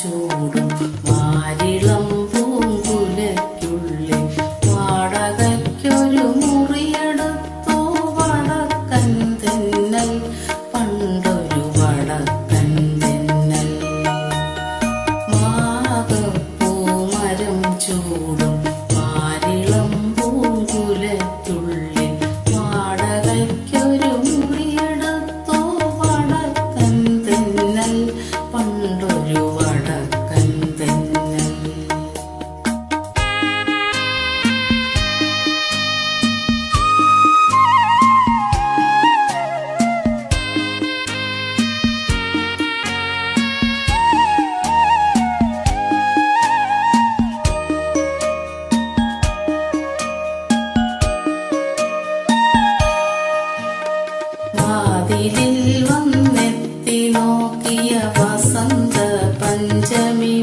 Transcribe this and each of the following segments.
ചൂടും. to വാതിലിൽ വന്നെത്തി നോക്കിയ വസന്ത പഞ്ചമി.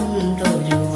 ต้นโตอยู่